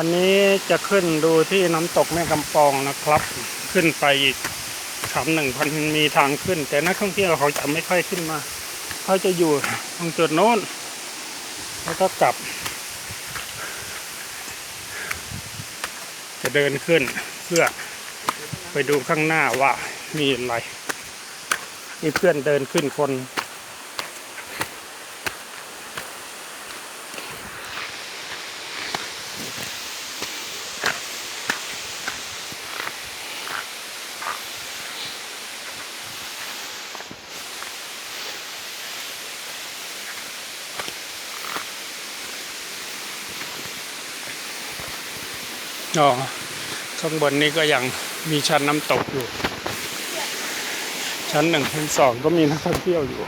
อันนี้จะขึ้นดูที่น้ำตกแม่กำปองนะครับ ขึ้นไปอีกชั้นหนึ่งพันมีทางขึ้น แต่นักท่องเที่ยวเขาจะไม่ค่อยขึ้นมา เขาจะอยู่ตรงจุดโน้น แล้วก็กลับ จะเดินขึ้นเพื่อไปดูข้างหน้าว่ามีอะไรมีเพื่อนเดินขึ้นคน อ๋อข้างบนนี้ก็ยังมีชั้นน้ำตกอยู่ ชั้นหนึ่งชั้นสองก็มีนักท่องเที่ยวอยู่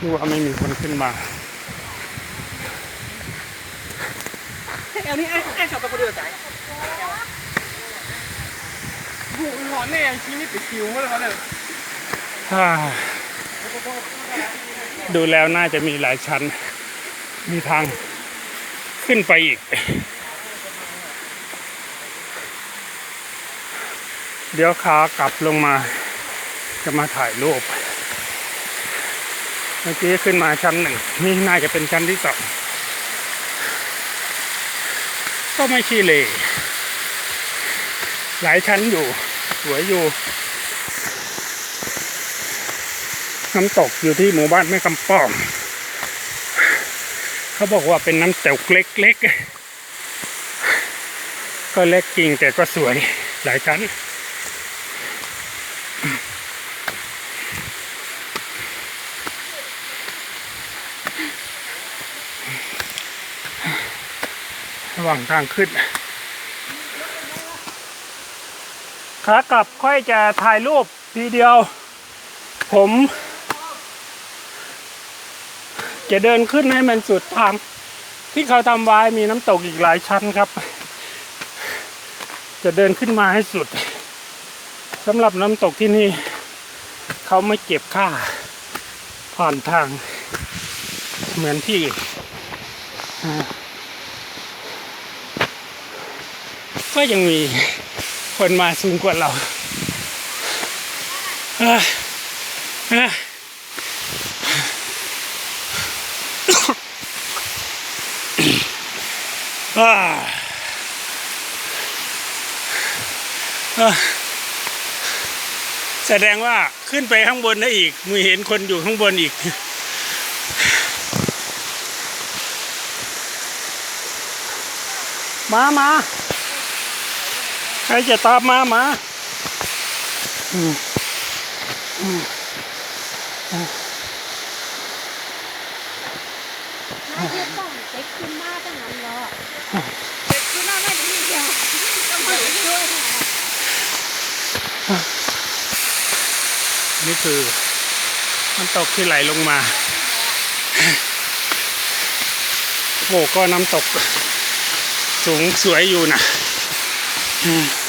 นึกว่าไม่มีคนขึ้นมาเอลนี่ไอ้ไอ้ชอบไปคนเดียวจ่ายหูหอนแน่ชีวิตไปคิวเมื่อไหร่เนี่ยอ่าดูแล้วน่าจะมีหลายชั้น มีทางขึ้นไปอีก เดี๋ยวขากลับลงมา จะมาถ่ายรูป เมื่อกี้ขึ้นมาชั้นหนึ่ง นี่น่าจะเป็นชั้นที่สองก็ไม่ขี้เหร่หลายชั้นอยู่สวยอยู่น้ำตกอยู่ที่หมู่บ้านแม่กำปองเขาบอกว่าเป็นน้ำตกเล็กๆก็เล็กจริงแต่ก็สวยหลายชั้น ระหว่างทางขึ้นขากลับค่อยจะถ่ายรูปทีเดียว ผม จะเดินขึ้นให้มันสุดทาง ที่เขาทำไว้มีน้ำตกอีกหลายชั้นครับ จะเดินขึ้นมาให้สุดสำหรับน้ำตกที่นี่ เขาไม่เก็บค่า ผ่านทางเหมือนที่อ่า ก็ยังมีคนมาสูงกว่าเราอ่าแสดงว่าขึ้นไปข้างบนได้อีกมีเห็นคนอยู่ข้างบนอีก มา มา ใครจะตามมามาอืมอืมน่าจะต้องเด็กขึ้นมาตั้งนั้นเหรอเด็กขึ้นมาไม่ได้เดียวต้องมาช่วยค่ะนี่คือน้ำตกที่ไหลลงมาโอ้ก็น้ำตกสูงสวยอยู่นะ อืม